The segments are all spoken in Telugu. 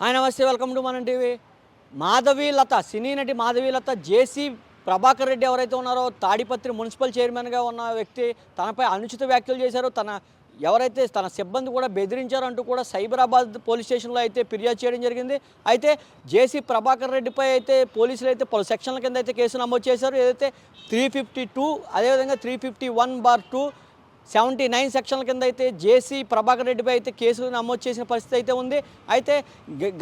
హాయ్ నమస్తే welcome to Mana TV. Madhavi Latha cine నటి మాధవి లత జేసీ ప్రభాకర్ రెడ్డి ఎవరైతే ఉన్నారో తాడిపత్రి మున్సిపల్ చైర్మన్గా ఉన్న వ్యక్తి తనపై అనుచిత వ్యాఖ్యలు చేశారో. తన ఎవరైతే తన సిబ్బంది కూడా బెదిరించారంటూ కూడా సైబరాబాద్ పోలీస్ స్టేషన్లో అయితే ఫిర్యాదు చేయడం జరిగింది. అయితే జేసీ ప్రభాకర్ రెడ్డిపై అయితే పోలీసులు అయితే పలు సెక్షన్ల కింద అయితే కేసు నమోదు చేశారు. ఏదైతే త్రీ ఫిఫ్టీ టూ అదేవిధంగా three fifty one bar two seventy nine సెక్షన్ల కింద అయితే జేసీ ప్రభాకర్ రెడ్డిపై అయితే కేసులు నమోదు చేసిన పరిస్థితి అయితే ఉంది. అయితే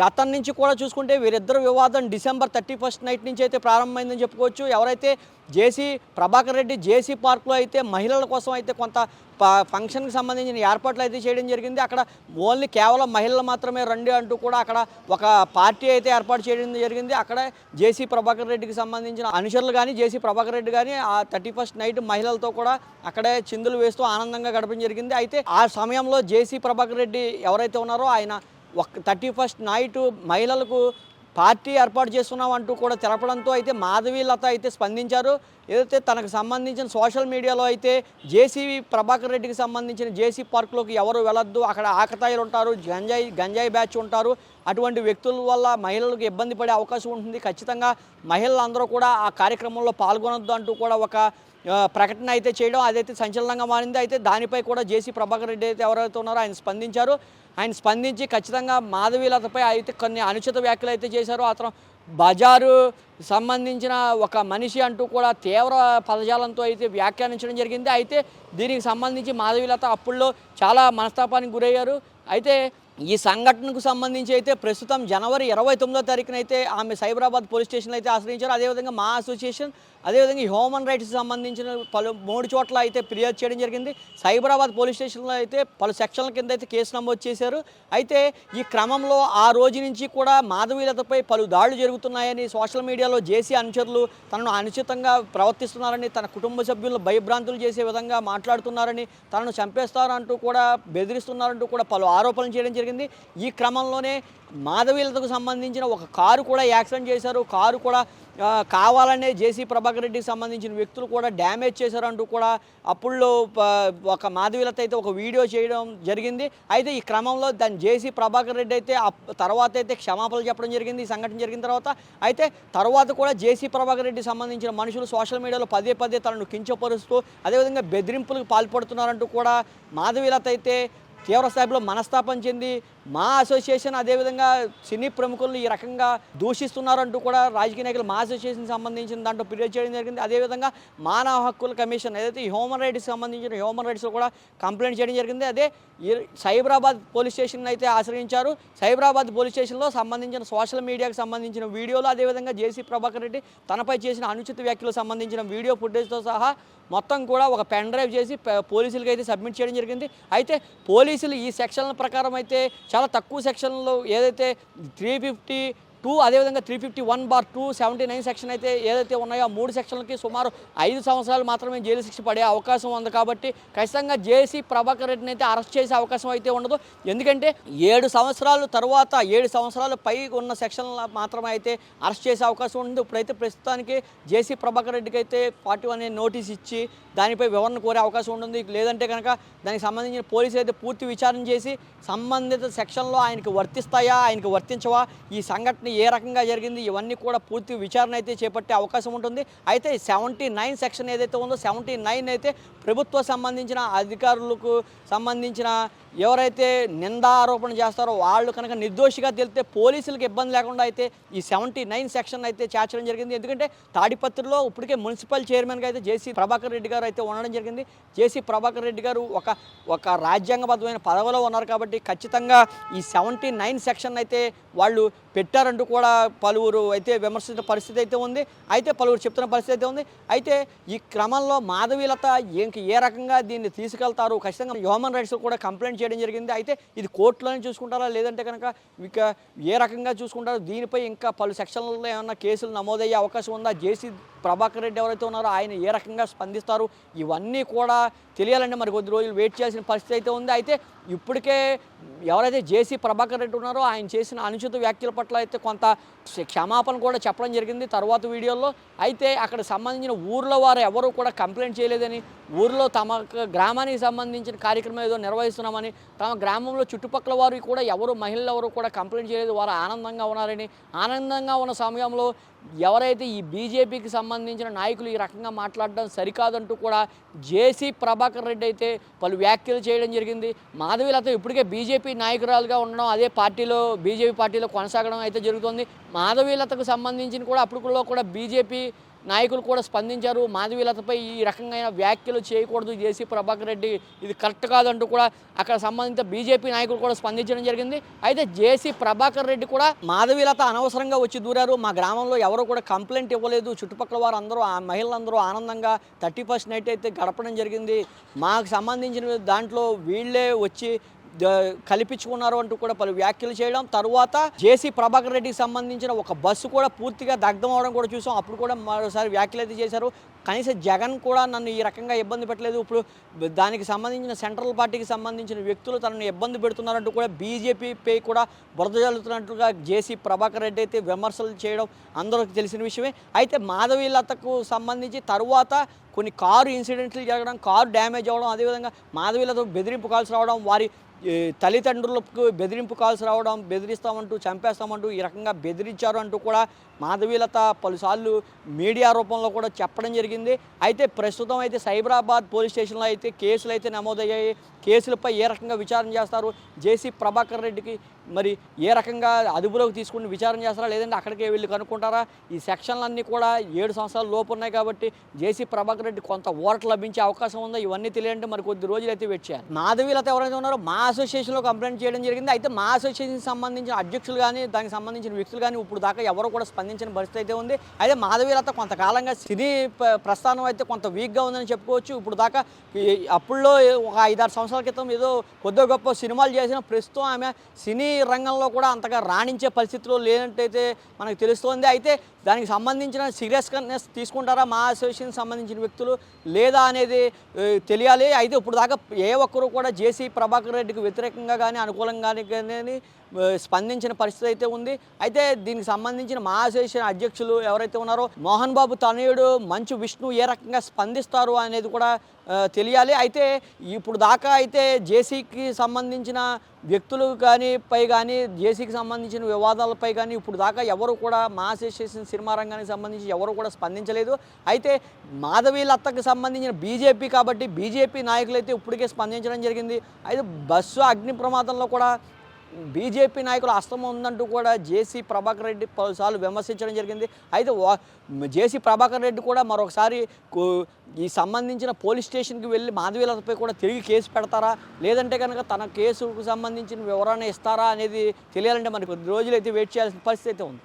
గతం నుంచి కూడా చూసుకుంటే వీరిద్దరు వివాదం డిసెంబర్ థర్టీ ఫస్ట్ నైట్ నుంచి అయితే ప్రారంభమైందని చెప్పుకోవచ్చు. ఎవరైతే జేసీ ప్రభాకర్ రెడ్డి జేసీ పార్క్లో అయితే మహిళల కోసం అయితే కొంత ప- ఫంక్షన్కి సంబంధించిన ఏర్పాట్లు అయితే చేయడం జరిగింది. అక్కడ ఓన్లీ కేవలం మహిళలు మాత్రమే రండి అంటూ కూడా అక్కడ ఒక పార్టీ అయితే ఏర్పాటు చేయడం జరిగింది. అక్కడ జేసీ ప్రభాకర్ రెడ్డికి సంబంధించిన అనుచరులు కానీ జేసీ ప్రభాకర్ రెడ్డి కానీ ఆ థర్టీ ఫస్ట్ నైట్ మహిళలతో కూడా అక్కడే చిందులు వేస్తూ ఆనందంగా గడపడం జరిగింది. అయితే ఆ సమయంలో జేసీ ప్రభాకర్ రెడ్డి ఎవరైతే ఉన్నారో ఆయన ఒక థర్టీ ఫస్ట్ నైట్ మహిళలకు పార్టీ ఏర్పాటు చేస్తున్నాం అంటూ కూడా తెలపడంతో అయితే మాధవి లత అయితే స్పందించారు. ఏదైతే తనకు సంబంధించిన సోషల్ మీడియాలో అయితే జేసీ ప్రభాకర్ రెడ్డికి సంబంధించిన జేసీ పార్క్లోకి ఎవరు వెళ్ళొద్దు అక్కడ ఆకతాయిలు ఉంటారు గంజాయి గంజాయి బ్యాచ్ ఉంటారు. అటువంటి వ్యక్తుల వల్ల మహిళలకు ఇబ్బంది పడే అవకాశం ఉంటుంది. ఖచ్చితంగా మహిళలందరూ కూడా ఆ కార్యక్రమంలో పాల్గొనొద్దు అంటూ కూడా ఒక ప్రకటన అయితే చేయడం అదైతే సంచలనంగా మారింది. అయితే దానిపై కూడా జేసీ ప్రభాకర్ రెడ్డి అయితే ఎవరైతే ఉన్నారో ఆయన స్పందించారు. ఆయన స్పందించి ఖచ్చితంగా మాధవీలతపై అయితే కొన్ని అనుచిత వ్యాఖ్యలు అయితే చేశారు. అతను బజారు సంబంధించిన ఒక మనిషి అంటూ కూడా తీవ్ర పదజాలంతో అయితే వ్యాఖ్యానించడం జరిగింది. అయితే దీనికి సంబంధించి మాధవీలత అప్పుల్లో చాలా మనస్తాపానికి గురయ్యారు. అయితే ఈ సంఘటనకు సంబంధించి అయితే ప్రస్తుతం జనవరి ఇరవై తొమ్మిదో తారీఖున అయితే ఆమె సైబరాబాద్ పోలీస్ స్టేషన్లో అయితే ఆశ్రయించారు. అదేవిధంగా మా అసోసియేషన్ అదేవిధంగా ఈ హ్యూమన్ రైట్స్ సంబంధించిన పలు మూడు చోట్ల అయితే ఫిర్యాదు చేయడం జరిగింది. సైబరాబాద్ పోలీస్ స్టేషన్లో అయితే పలు సెక్షన్ల కింద అయితే కేసు నమోదు చేశారు. అయితే ఈ క్రమంలో ఆ రోజు నుంచి కూడా మాధవీలతపై పలు దాడులు జరుగుతున్నాయని సోషల్ మీడియాలో జేసీ అనుచరులు తనను అనుచితంగా ప్రవర్తిస్తున్నారని తన కుటుంబ సభ్యులను భయభ్రాంతులు చేసే విధంగా మాట్లాడుతున్నారని తనను చంపేస్తారంటూ కూడా బెదిరిస్తున్నారంటూ కూడా పలు ఆరోపణలు చేయడం జరిగింది. ఈ క్రమంలోనే మాధవీలతకు సంబంధించిన ఒక కారు కూడా యాక్సిడెంట్ చేశారు. కారు కూడా కావాలనే జేసీ ప్రభాకర్ రెడ్డికి సంబంధించిన వ్యక్తులు కూడా డ్యామేజ్ చేశారంటూ కూడా అప్పుల్లో ఒక మాధవీలత అయితే ఒక వీడియో చేయడం జరిగింది. అయితే ఈ క్రమంలో దాని జేసీ ప్రభాకర్ రెడ్డి అయితే తర్వాత అయితే క్షమాపణలు చెప్పడం జరిగింది. ఈ సంఘటన జరిగిన తర్వాత అయితే తర్వాత కూడా జేసీ ప్రభాకర్ రెడ్డి సంబంధించిన మనుషులు సోషల్ మీడియాలో పదే పదే తనను కించపరుస్తూ అదేవిధంగా బెదిరింపులకు పాల్పడుతున్నారంటూ కూడా మాధవీలత అయితే తీవ్ర స్థాయిలో మనస్తాపం చెంది మా అసోసియేషన్ అదేవిధంగా సినీ ప్రముఖులను ఈ రకంగా దూషిస్తున్నారంటూ కూడా రాజకీయ నాయకులు మా అసోసియేషన్ సంబంధించిన దాంట్లో ఫిర్యాదు చేయడం జరిగింది. అదేవిధంగా మానవ హక్కుల కమిషన్ ఏదైతే హ్యూమన్ రైట్స్కి సంబంధించిన హ్యూమన్ రైట్స్లో కూడా కంప్లైంట్ చేయడం జరిగింది. అదే సైబరాబాద్ పోలీస్ స్టేషన్ అయితే ఆశ్రయించారు. సైబరాబాద్ పోలీస్ స్టేషన్లో సంబంధించిన సోషల్ మీడియాకు సంబంధించిన వీడియోలు అదేవిధంగా జేసీ ప్రభాకర్ రెడ్డి తనపై చేసిన అనుచిత వ్యాఖ్యలకు సంబంధించిన వీడియో ఫుటేజ్తో సహా మొత్తం కూడా ఒక పెన్ డ్రైవ్ చేసి పోలీసులకి అయితే సబ్మిట్ చేయడం జరిగింది. అయితే ఈ సెక్షన్ల ప్రకారం అయితే చాలా తక్కువ సెక్షన్లో ఏదైతే త్రీ ఫిఫ్టీ టూ అదేవిధంగా three fifty one bar two seventy nine section అయితే ఏదైతే ఉన్నాయో ఆ మూడు సెక్షన్లకి సుమారు ఐదు సంవత్సరాలు మాత్రమే జైలు శిక్ష పడే అవకాశం ఉంది కాబట్టి ఖచ్చితంగా జేసీ ప్రభాకర్ రెడ్డిని అయితే అరెస్ట్ చేసే అవకాశం అయితే ఉండదు. ఎందుకంటే ఏడు సంవత్సరాల తర్వాత ఏడు సంవత్సరాలు పై ఉన్న సెక్షన్ల మాత్రమే అయితే అరెస్ట్ చేసే అవకాశం ఉంది. ఇప్పుడైతే ప్రస్తుతానికి జేసీ ప్రభాకర్ రెడ్డికి అయితే ఫార్టీ అనే నోటీస్ ఇచ్చి దానిపై వివరణ కోరే అవకాశం ఉంటుంది. లేదంటే కనుక దానికి సంబంధించిన పోలీసులు అయితే పూర్తి విచారణ చేసి సంబంధిత సెక్షన్లో ఆయనకి వర్తిస్తాయా ఆయనకి వర్తించవా ఈ సంఘటన ఏ రకంగా జరిగింది ఇవన్నీ కూడా పూర్తి విచారణ అయితే చేపట్టే అవకాశం ఉంటుంది. అయితే సెవెంటీ నైన్ సెక్షన్ ఏదైతే ఉందో సెవెంటీ నైన్ అయితే ప్రభుత్వ సంబంధించిన అధికారులకు సంబంధించిన ఎవరైతే నిందారోపణ చేస్తారో వాళ్ళు కనుక నిర్దోషిగా తెలితే పోలీసులకు ఇబ్బంది లేకుండా అయితే ఈ సెవెంటీ నైన్ సెక్షన్ అయితే చేర్చడం జరిగింది. ఎందుకంటే తాడిపత్రిలో ఇప్పటికే మున్సిపల్ చైర్మన్గా అయితే జేసీ ప్రభాకర్ రెడ్డి గారు అయితే ఉండడం జరిగింది. జేసీ ప్రభాకర్ రెడ్డి గారు ఒక ఒక రాజ్యాంగబద్ధమైన పదవిలో ఉన్నారు కాబట్టి ఖచ్చితంగా ఈ సెవెంటీ నైన్ సెక్షన్ అయితే వాళ్ళు పెట్టారంటూ కూడా పలువురు అయితే విమర్శించిన పరిస్థితి అయితే ఉంది. అయితే పలువురు చెప్తున్న పరిస్థితి అయితే ఉంది. అయితే ఈ క్రమంలో మాధవీలత ఇంక ఏ రకంగా దీన్ని తీసుకెళ్తారు? ఖచ్చితంగా హ్యూమన్ రైట్స్ కూడా కంప్లైంట్ చేయడం జరిగింది. అయితే ఇది కోర్టులోనే చూసుకుంటారా? లేదంటే కనుక ఇక ఏ రకంగా చూసుకుంటారో? దీనిపై ఇంకా పలు సెక్షన్లలో ఏమైనా కేసులు నమోదయ్యే అవకాశం ఉందా? జేసీ ప్రభాకర్ రెడ్డి ఎవరైతే ఉన్నారో ఆయన ఏ రకంగా స్పందిస్తారు? ఇవన్నీ కూడా తెలియాలంటే మరి కొద్ది రోజులు వెయిట్ చేయాల్సిన పరిస్థితి అయితే ఉంది. అయితే ఇప్పటికే ఎవరైతే జేసీ ప్రభాకర్ రెడ్డి ఉన్నారో ఆయన చేసిన అనుచిత వ్యాఖ్యల పట్ల అయితే కొంత క్షమాపణ కూడా చెప్పడం జరిగింది తర్వాత వీడియోలో. అయితే అక్కడ సంబంధించిన ఊర్లో వారు ఎవరు కూడా కంప్లైంట్ చేయలేదని ఊర్లో తమ గ్రామానికి సంబంధించిన కార్యక్రమం ఏదో నిర్వహిస్తున్నామని తమ గ్రామంలో చుట్టుపక్కల వారు కూడా ఎవరు మహిళలు ఎవరు కూడా కంప్లైంట్ చేయలేదు. వారు ఆనందంగా ఉన్నారని ఆనందంగా ఉన్న సమయంలో ఎవరైతే ఈ బీజేపీకి సంబంధించిన నాయకులు ఈ రకంగా మాట్లాడడం సరికాదంటూ కూడా జేసీ ప్రభాకర్ రెడ్డి అయితే పలు వ్యాఖ్యలు చేయడం జరిగింది. మాధవీలత ఇప్పటికే బీజేపీ నాయకురాలుగా ఉండడం అదే పార్టీలో బీజేపీ పార్టీలో కొనసాగడం అయితే జరుగుతుంది. మాధవీలతకు సంబంధించిన కూడా అప్పుడు కూడా బీజేపీ నాయకులు కూడా స్పందించారు. మాధవీలతపై ఈ రకమైన వ్యాఖ్యలు చేయకూడదు. జేసీ ప్రభాకర్ రెడ్డి ఇది కరెక్ట్ కాదంటూ కూడా అక్కడ సంబంధిత బీజేపీ నాయకులు కూడా స్పందించడం జరిగింది. అయితే జేసీ ప్రభాకర్ రెడ్డి కూడా మాధవీలత అనవసరంగా వచ్చి దూరారు. మా గ్రామంలో ఎవరు కూడా కంప్లైంట్ ఇవ్వలేదు. చుట్టుపక్కల వారు అందరూ ఆ మహిళలందరూ ఆనందంగా థర్టీ ఫస్ట్ నైట్ అయితే గడపడం జరిగింది. మాకు సంబంధించిన దాంట్లో వీళ్ళే వచ్చి కల్పించుకున్నారు అంటూ కూడా పలు వ్యాఖ్యలు చేయడం. తర్వాత జేసీ ప్రభాకర్ రెడ్డికి సంబంధించిన ఒక బస్సు కూడా పూర్తిగా దగ్ధం అవడం కూడా చూసాం. అప్పుడు కూడా మరోసారి వ్యాఖ్యలు అయితే చేశారు. కనీసం జగన్ కూడా నన్ను ఈ రకంగా ఇబ్బంది పెట్టలేదు. ఇప్పుడు దానికి సంబంధించిన సెంట్రల్ పార్టీకి సంబంధించిన వ్యక్తులు తనను ఇబ్బంది పెడుతున్నారంటూ కూడా బీజేపీపై కూడా బురద జల్లుతున్నట్లుగా జేసీ ప్రభాకర్ రెడ్డి అయితే విమర్శలు చేయడం అందరికి తెలిసిన విషయమే. అయితే మాధవీలతకు సంబంధించి తరువాత కొన్ని కారు ఇన్సిడెంట్లు జరగడం కారు డ్యామేజ్ అవ్వడం అదేవిధంగా మాధవీలతో బెదిరింపు కాల్స్ రావడం వారి తల్లిదండ్రులకు బెదిరింపు కాల్స్ రావడం బెదిరిస్తామంటూ చంపేస్తామంటూ ఈ రకంగా బెదిరించారు అంటూ కూడా మాధవీలత పలుసార్లు మీడియా రూపంలో కూడా చెప్పడం జరిగింది. అయితే ప్రస్తుతం అయితే సైబరాబాద్ పోలీస్ స్టేషన్లో అయితే కేసులు అయితే నమోదయ్యాయి. కేసులపై ఏ రకంగా విచారణ చేస్తారు? జేసీ ప్రభాకర్ రెడ్డికి మరి ఏ రకంగా అదుపులోకి తీసుకుని విచారణ చేస్తారా? లేదంటే అక్కడికే వెళ్ళి కనుక్కుంటారా? ఈ సెక్షన్లన్నీ కూడా ఏడు సంవత్సరాల లోపు ఉన్నాయి కాబట్టి జేసీ ప్రభాకర్ రెడ్డి కొంత ఓట్లు లభించే అవకాశం ఉందో? ఇవన్నీ తెలియంటే మరి కొద్ది రోజులు అయితే వెయిట్ చేయాలి. మాధవీలత ఎవరైతే ఉన్నారో మా అసోసియేషన్లో కంప్లైంట్ చేయడం జరిగింది. అయితే మా అసోసియేషన్కి సంబంధించిన అధ్యక్షులు కానీ దానికి సంబంధించిన వ్యక్తులు కానీ ఇప్పుడు దాకా ఎవరు కూడా స్పందించిన పరిస్థితి అయితే ఉంది. అయితే మాధవీలత కొంతకాలంగా సినీ ప్రస్థానం అయితే కొంత వీక్గా ఉందని చెప్పుకోవచ్చు. ఇప్పుడు దాకా ఈ- అప్పుల్లో ఒక ఐదారు సంవత్సరాలు క్రితం ఏదో కొద్దిగా గొప్ప సినిమాలు చేసిన ప్రస్తుతం ఆమె సినీ రంగంలో కూడా అంతగా రాణించే పరిస్థితిలో లేనట్టయితే మనకు తెలుస్తోంది. అయితే దానికి సంబంధించిన సీరియస్నెస్ తీసుకుంటారా? మా అసోసియేషన్ సంబంధించిన వ్యక్తులు లేదా అనేది తెలియాలి. అయితే ఇప్పుడు దాకా ఏ ఒక్కరు కూడా జేసీ ప్రభాకర్ రెడ్డికి వ్యతిరేకంగా కానీ అనుకూలంగా కానీ స్పందించిన పరిస్థితి అయితే ఉంది. అయితే దీనికి సంబంధించిన మా అసోసియేషన్ అధ్యక్షులు ఎవరైతే ఉన్నారో మోహన్ బాబు తనయుడు మంచు విష్ణు ఏ రకంగా స్పందిస్తారు అనేది కూడా తెలియాలి. అయితే ఇప్పుడు దాకా అయితే జేసీకి సంబంధించిన వ్యక్తులు కానీ పై కానీ జేసీకి సంబంధించిన వివాదాలపై కానీ ఇప్పుడు దాకా ఎవరు కూడా మా అసోసియేషన్ సినిమా రంగానికి సంబంధించి ఎవరు కూడా స్పందించలేదు. అయితే మాధవి లత్తకు సంబంధించిన బీజేపీ కాబట్టి బీజేపీ నాయకులు అయితే ఇప్పటికే స్పందించడం జరిగింది. అయితే బస్సు అగ్ని ప్రమాదంలో కూడా బీజేపీ నాయకుల హస్తం ఉందంటూ కూడా జేసీ ప్రభాకర్ రెడ్డి పలుసార్లు విమర్శించడం జరిగింది. అయితే జేసీ ప్రభాకర్ రెడ్డి కూడా మరొకసారి ఈ సంబంధించిన పోలీస్ స్టేషన్కి వెళ్ళి మాధవీలతపై కూడా తిరిగి కేసు పెడతారా? లేదంటే కనుక తన కేసుకు సంబంధించిన వివరణ ఇస్తారా అనేది తెలియాలంటే మనకు రోజులైతే రోజులు అయితే వెయిట్ చేయాల్సిన పరిస్థితి అయితే ఉంది.